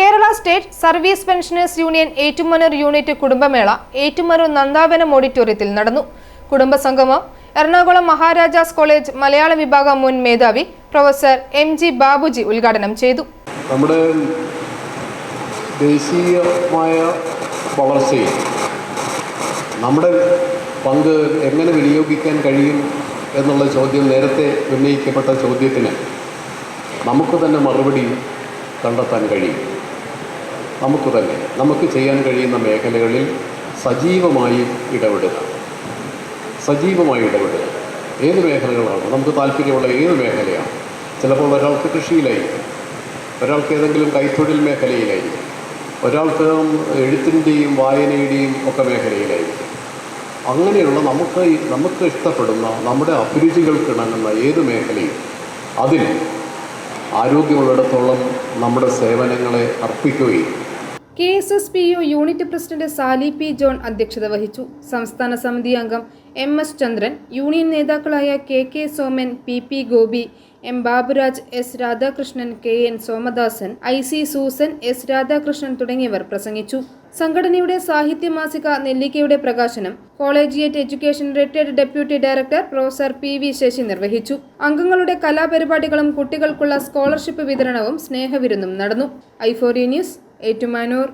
Kerala state service pensioners union Ettumanoor unit കുടുംബമേള Ettumanoor Nandavanam ഓഡിറ്റോറിയത്തിൽ നടന്നു. കുടുംബസംഗമം Ernakulam Maharajas college മലയാള വിഭാഗം മുൻ മേധാവി പ്രൊഫസർ എം ജി ബാബുജി ഉദ്ഘാടനം ചെയ്തു. നമ്മുടെ ദേശീയമായ വളർച്ചയിൽ നമ്മുടെ പങ്ക് എങ്ങനെ വിനിയോഗിക്കാൻ കഴിയും എന്നുള്ള ചോദ്യം നേരത്തെ ഉന്നയിക്കപ്പെട്ട ചോദ്യത്തിന് നമുക്ക് തന്നെ മറുപടി കണ്ടെത്താൻ കഴിയും. നമുക്ക് തന്നെ നമുക്ക് ചെയ്യാൻ കഴിയുന്ന മേഖലകളിൽ സജീവമായി ഇടപെടുക. സജീവമായി ഇടപെടുക. ഏത് മേഖലകളാണ് നമുക്ക് താല്പര്യമുള്ള ഏത് മേഖലയാണ്? ചിലപ്പോൾ ഒരാൾക്ക് കൃഷിയിലായിരിക്കും. ഒരാൾക്ക് ഏതെങ്കിലും കൈത്തൊഴിൽ മേഖലയിലായിരിക്കും. ഒരാൾക്ക് എഴുത്തിന്റെയും വായനയുടെയും ഒക്കെ മേഖലയിലായിരിക്കും. അങ്ങനെയുള്ള നമുക്ക് നമുക്ക് ഇഷ്ടപ്പെടുന്ന നമ്മുടെ അഭിരുചികൾക്കിണങ്ങുന്ന ഏത് മേഖലയും അതിൽ ആരോഗ്യമുള്ളിടത്തോളം നമ്മുടെ സേവനങ്ങളെ അർപ്പിക്കുകയും K S S P U unit president Sali P John അധ്യക്ഷത വഹിച്ചു. സംസ്ഥാന സമിതി അംഗം എം എസ് ചന്ദ്രൻ യൂണിയൻ നേതാക്കളായ K K Soman P P Gopi M Baburaj S Radhakrishnan K N Somadasan I C Susan S Radhakrishnan തുടങ്ങിയവർ പ്രസംഗിച്ചു. സംഘടനയുടെ സാഹിത്യ മാസിക നെല്ലിക്കയുടെ പ്രകാശനം collegiate education retired deputy director professor P V Sasi നിർവഹിച്ചു. അംഗങ്ങളുടെ കലാപരിപാടികളും കുട്ടികൾക്കുള്ള സ്കോളർഷിപ്പ് വിതരണവും സ്നേഹവിരുന്നും നടന്നു. ഐഫോറി ന്യൂസ് ഏറ്റുമാനൂർ